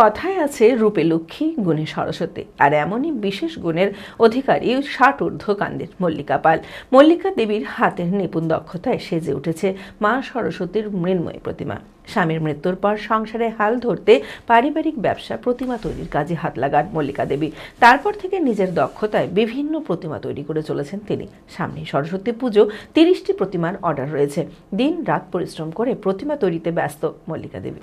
কথায় আছে রূপে লক্ষ্মী, গুণে সরস্বতী। আর এমনই বিশেষ গুণের অধিকারী ষাট ঊর্ধ্ব কান্দের মল্লিকা পাল। মল্লিকা দেবীর হাতের নিপুণ দক্ষতায় সেজে উঠেছে মা সরস্বতীর মৃন্ময় প্রতিমা। স্বামীর মৃত্যুর পর সংসারে হাল ধরতে পারিবারিক ব্যবসা প্রতিমা তৈরির কাজে হাত লাগান মল্লিকা দেবী। তারপর থেকে নিজের দক্ষতায় বিভিন্ন প্রতিমা তৈরি করে চলেছেন তিনি। সামনে সরস্বতী পুজো, তিরিশটি প্রতিমার অর্ডার রয়েছে। দিন রাত পরিশ্রম করে প্রতিমা তৈরিতে ব্যস্ত মল্লিকা দেবী।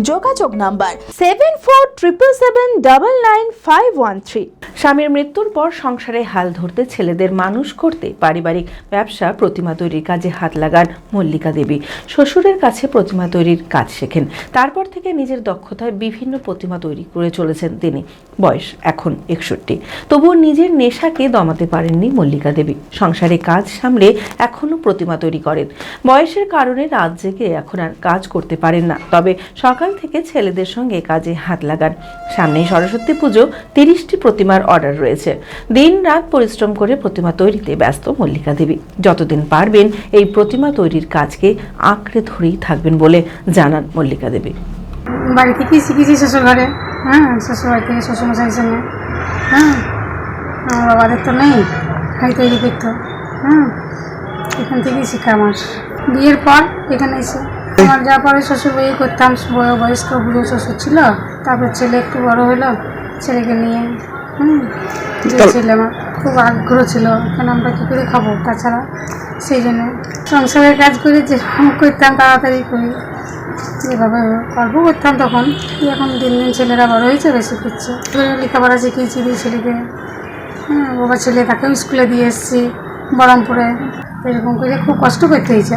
যোগাযোগ number seven four triple seven double nine five one three স্বামীর মৃত্যুর পর সংসারে হাল ধরতে ছেলেদের মানুষ করতে পারিবারিক ব্যবসা, প্রতিমা তৈরির কাজে হাত লাগান মল্লিকা দেবী। শ্বশুরের কাছে প্রতিমা তৈরির কাজ শেখেন। তারপর থেকে নিজের দক্ষতায় বিভিন্ন প্রতিমা তৈরি করে চলেছেন তিনি। বয়স এখন একষট্টি। তবুও নিজের নেশাকে দমাতে পারেননি মল্লিকা দেবী। সংসারে কাজ সামলে এখনও প্রতিমা তৈরি করেন। বয়সের কারণে রাত জেগে এখন আর কাজ করতে পারেন না। তবে সকাল থেকে ছেলেদের সঙ্গে কাজে হাত লাগান। সামনেই সরস্বতী পুজো, তিরিশটি প্রতিমার অর্ডার রয়েছে। দিন রাত পরিশ্রম করে প্রতিমা তৈরিতে ব্যস্ত মল্লিকা দেবী। যতদিন পারবেন এই প্রতিমা তৈরির কাজকে আঁকড়ে ধরেই থাকবেন বলে জানান মল্লিকা দেবী। বাড়ি থেকেই শিখেছি শ্বশুর ঘরে? হ্যাঁ শ্বশুর বাড়ি থেকে শ্বশুরমশাইয়ের সঙ্গে হ্যাঁ আমার বাবাদের তো নেই ভাই তৈরি করতো। হ্যাঁ এখান থেকেই শেখা আমার। বিয়ের পর এখানে এসে আমার যা পরে শ্বশুর বাড়ি করতাম বয়- বয়স্ক বুড়ো শ্বশুর ছিল তারপর ছেলে একটু বড় হলো ছেলেকে নিয়ে হুম যে ছেলে আমার খুব আগ্রহ ছিল কেন আমরা কী করে খাব? তাছাড়া সেই জন্য সংসারের কাজ করে যেরকম করতাম তাড়াতাড়ি করি যেভাবে গল্প করতাম তখন এখন দিন দিন ছেলেরা বড় হয়েছে বেশি করছে। লেখাপড়া শিখিয়েছি দুই ছেলেকে হ্যাঁ বাবা ছেলে তাকেও স্কুলে দিয়ে এসেছি বহরমপুরে এরকম করে খুব কষ্ট করতে হয়েছে।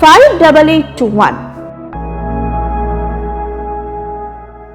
five double eight two one